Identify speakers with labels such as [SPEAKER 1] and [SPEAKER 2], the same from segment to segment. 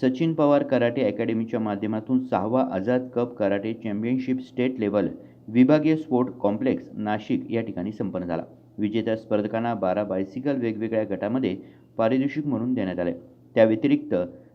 [SPEAKER 1] Sachin Pawar karate अकॅडमीच्या माध्यमातून सहावा Azad cup karate championship state level विभागीय स्पोर्ट कॉम्प्लेक्स नाशिक या ठिकाणी संपन्न झाला. विजेत्या स्पर्धकांना बारा बायसिकल वेगवेगळ्या गटामध्ये पारितोषिक म्हणून देण्यात आले. त्या व्यतिरिक्त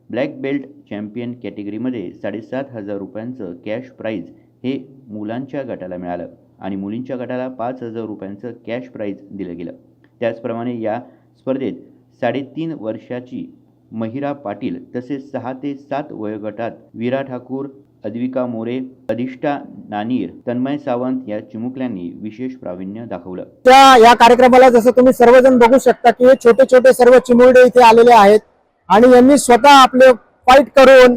[SPEAKER 1] ब्लॅक बेल्ट चॅम्पियन कॅटेगरीमध्ये साडेसात हजार रुपयांचं कॅश प्राईज हे मुलांच्या गटाला मिळालं आणि मुलींच्या गटाला पाच हजार रुपयांचं कॅश प्राईज दिलं गेलं. त्याचप्रमाणे या स्पर्धेत साडेतीन वर्षाची महिरा पाटील तसेच सहा ते सात वयोगटात वीरा ठाकूर अद्विका मोरे अधिष्ठा नानीर तन्मय सावंत या चिमुकल्यांनी विशेष प्रावीण्य दाखवलं.
[SPEAKER 2] त्या या कार्यक्रमाला जसं तुम्ही सर्वजण बघू शकता की हे छोटे छोटे सर्व चिमुरडे इथे आलेले आहेत आणि यांनी स्वतः आपले फाईट करून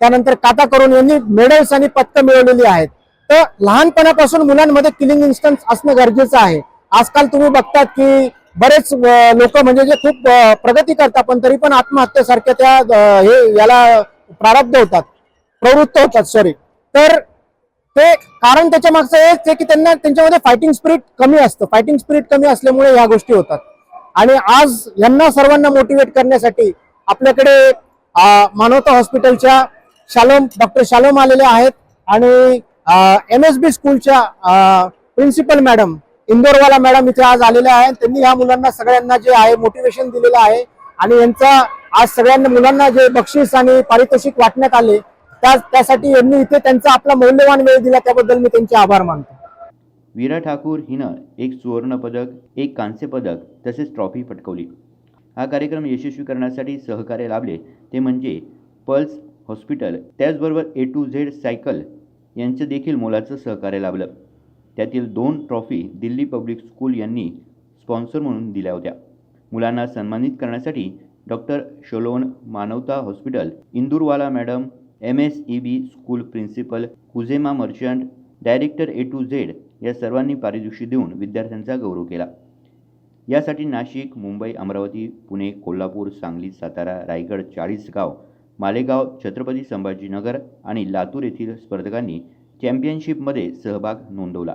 [SPEAKER 2] त्यानंतर काटा करून यांनी मेडल्स आणि पदकं मिळवलेली आहेत. तर लहानपणापासून मुलांमध्ये किलिंग इन्स्टन्स असणं गरजेचं आहे. आजकाल तुम्ही बघतात की बरेच लोक म्हणजे जे खूप प्रगती करतात पण तरी पण आत्महत्येसारख्या त्या हे याला प्रारब्ध होतात. प्रवृत्त होतात सॉरी तर ते कारण त्याच्या मागचं हेच आहे की त्यांना त्यांच्यामध्ये फायटिंग स्पिरिट कमी असतं. फायटिंग स्पिरिट कमी असल्यामुळे ह्या गोष्टी होतात. आणि आज यांना सर्वांना मोटिवेट करण्यासाठी आपल्याकडे मानवता हॉस्पिटलच्या शालोम डॉक्टर शालोम आलेले आहेत. आणि एम एस बी स्कूलच्या प्रिन्सिपल मॅडम इंदोरवाला मॅडम इथे आज आलेल्या आहेत. त्यांनी ह्या मुलांना सगळ्यांना जे आहे मोटिवेशन दिलेलं आहे. आणि यांचा आज सगळ्यांना मुलांना जे बक्षीस आणि पारितोषिक वाटण्यात आले त्यासाठी यांनी इथे त्यांचा आपला मौल्यवान वेळ दिला. त्याबद्दल मी त्यांचे आभार मानतो.
[SPEAKER 1] वीरा ठाकूर हिनं एक सुवर्णपदक एक कांस्य पदक तसेच ट्रॉफी पटकवली. हा कार्यक्रम यशस्वी करण्यासाठी सहकार्य लाभले. ते म्हणजे पल्स हॉस्पिटल त्याचबरोबर ए टू झेड सायकल यांचं देखील मोलाचं सहकार्य लाभलं. त्यातील दोन ट्रॉफी दिल्ली पब्लिक स्कूल यांनी स्पॉन्सर म्हणून दिल्या होत्या. मुलांना सन्मानित करण्यासाठी doctor Sholon Manavta hospital Indoorwala madam M S E B school principal Khuzema merchant director A to Z या सर्वांनी पारितोषिक देऊन विद्यार्थ्यांचा गौरव केला. यासाठी नाशिक मुंबई अमरावती पुणे कोल्हापूर सांगली सातारा रायगड चाळीसगाव मालेगाव छत्रपती संभाजीनगर आणि लातूर येथील स्पर्धकांनी चॅम्पियनशिपमध्ये सहभाग नोंदवला.